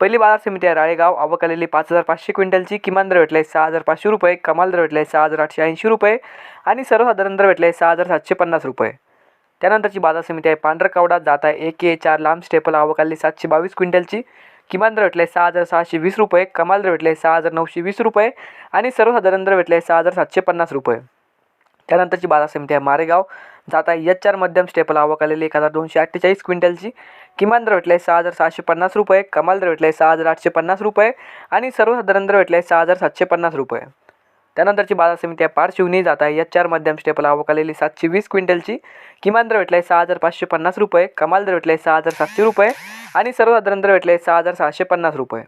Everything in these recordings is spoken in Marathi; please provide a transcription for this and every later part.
पहिली बाजार समिती आहे राळेगाव. आवक आलेली पाच हजार पाचशे क्विंटलची. किमान दर भेटले सहा हजार पाचशे रुपये. कमाल दर भेटले सहा हजार आठशे ऐंशी रुपये. आणि सर्वसाधारण दर भेटले सहा हजार सातशे पन्नास रुपये. त्यानंतरची बाजार समिती आहे पांढरकावडा. जात आहे एक ए चार लांब. स्टेपल आवक आलेली सातशे बावीस क्विंटलची. किमान दर भेटले सहा हजार सहाशे वीस रुपये. कमाल दर भेटले सहा हजार नऊशे वीस रुपये. आणि सर्वसाधारण दर भेटले सहा हजार सातशे पन्नास रुपये. त्यानंतरची बाजार समिती आहे मारेगाव. जाता एच चार मध्यम स्टेपल. आवक आलेली एक हजार दोनशे अठ्ठेचाळीस क्विंटलची. किमान दर भेटले सहा हजार सहाशे पन्नास रुपये. कमाल दर भेटले सहा हजार आठशे पन्नास रुपये. आणि सर्वसाधारण दर भेटले सहा हजार सातशे पन्नास रुपये. त्यानंतरची बाजार समिती आहे पारशिवनी. जात आहे एच चार मध्यम स्टेपल. आवक आलेली सातशे वीस क्विंटलची. किमान दर भेटले सहा हजार पाचशे पन्नास रुपये. कमाल दर भेटले सहा हजार सातशे रुपये. आणि सर्वसाधारण दर भेटले सहा हजार सहाशे पन्नास रुपये.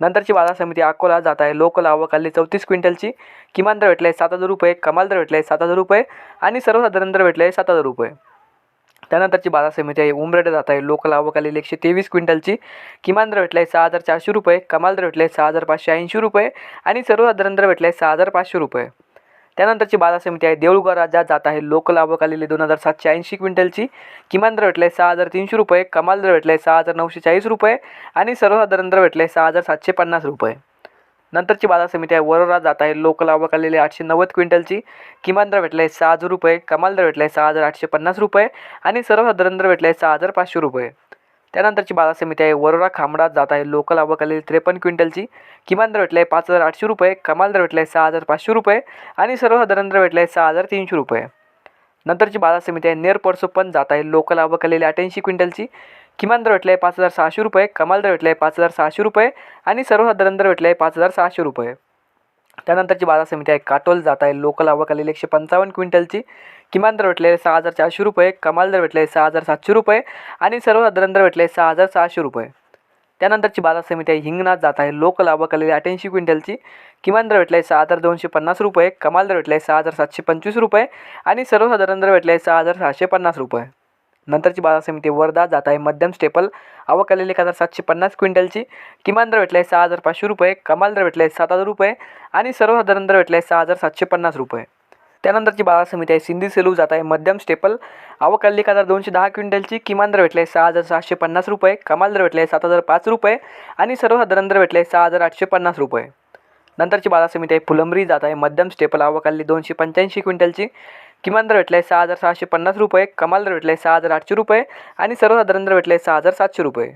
नंतरची बाजार समिती अकोला जात आहे. लोकल आवक आली चौतीस क्विंटलची. किमान दर भेटले सात हजार रुपये कमाल दर भेटले सात हजार रुपये आणि सर्वसाधारण दर आहे सात हजार रुपये. त्यानंतरची बाजार समिती आहे उमरेड जात आहे. लोकल आवक आलेली एकशे तेवीस क्विंटलची. किमान दर भेटले सहा हजार चारशे रुपये कमाल दर भेटले सहा हजार पाचशे ऐंशी रुपये आणि सर्वसाधारण दर आहे सहा हजार पाचशे रुपये. त्यानंतरची बाजार समिती आहे. देऊळगाव राजा जात आहे. लोकल आवक आलेली दोन हजार सातशे ऐंशी क्विंटलची. किमान दर आहे सहा हजार तीनशे रुपये. कमाल दर भेटले सहा हजार नऊशे चाळीस रुपये. आणि सर्वसाधारण दर भेटले सहा हजार सातशे पन्नास रुपये. नंतरची बाजार समिती आहे. वरोरा जात आहे. लोकल आवक आलेली आठशे नव्वद क्विंटलची. किमान दर भेटले सहा हजार रुपये. कमाल दर भेटले सहा हजार आठशे पन्नास रुपये. आणि सर्वसाधारण दर भेटले सहा हजार पाचशे रुपये. त्यानंतरची बाजार समिती आहे. वरोरा खांबडात जात आहे. लोकल आवक त्रेपन्न क्विंटलची किमान दर भेटले पाच हजार आठशे रुपये कमाल दर भेटले सहा हजार पाचशे रुपये आणि सर्वसाधारण दर आहे सहा हजार तीनशे रुपये. नंतरची बाजार समिती आहे. नेर पण जात आहे. लोकल आवक अठ्ठ्याऐंशी क्विंटलची किमान दर भेटले पाच हजार सहाशे रुपये कमाल दर भेटले पाच हजार सहाशे रुपये आणि सर्वसाधारण दर आहे पाच हजार सहाशे रुपये. त्यानंतरची बाजार समिती आहे. काटोल जात आहे. लोकल आवक आलेली एकशे पंचावन्न क्विंटलची. किमान दर भेटले सहा हजार चारशे रुपये. कमाल दर भेटले सहा हजार सातशे रुपये. आणि सर्वसाधारण दर भेटले सहा हजार सहाशे रुपये. त्यानंतरची बाजार समिती आहे. हिंगणात जात आहे. लोकल आवक आलेली अठ्ठ्याऐंशी क्विंटलची. किमान दर भेटले सहा हजार दोनशे पन्नास रुपये. कमाल दर भेटले सहा हजार सातशे पंचवीस रुपये. आणि सर्वसाधारण दर भेटले सहा हजार सहाशे पन्नास रुपये. नंतरची बाजार समिती वर्धा जात आहे. मध्यम स्टेपल आवक आलेली एक हजार सातशे पन्नास क्विंटलची. किमान दर भेटले सहा हजार पाचशे रुपये. कमाल दर भेटले सात हजार रुपये. आणि सर्वसाधारण दर भेटले सहा हजार सातशे पन्नास रुपये. त्यानंतरची बाजार समिती आहे. सिंधी सेलू जात आहे. मध्यम स्टेपल आवक आलेली एक हजार दोनशे दहा क्विंटलची. किमान दर भेटले सहा हजार सहाशे पन्नास रुपये. कमाल दर भेटले सात हजार पाच रुपये. आणि सर्वसाधारण दर भेटले सहा हजार आठशे पन्नास रुपये. नंतरची बाजार समिती आहे. फुलंब्री जात आहे. मध्यम स्टेपल आवक आलेली दोनशे पंच्याऐंशी क्विंटलची. किमान दर भेटले सहा हजार सहाशे पन्नास रुपये कमाल दर भेटले सहा हजार आठशे रुपये आणि सर्वसाधारण दर भेटले सहा हजार सातशे रुपये.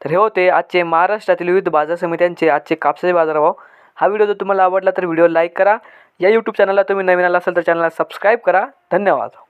तर हे होते आजचे महाराष्ट्रातील विविध बाजार समित्यांचे आजचे कापसाचे बाजारभाव. हा व्हिडिओ जर तुम्हाला आवडला तर व्हिडिओ लाईक करा. या यूट्यूब चॅनलला तुम्ही नवीन आला असाल तर चॅनलला सबस्क्राईब करा. धन्यवाद.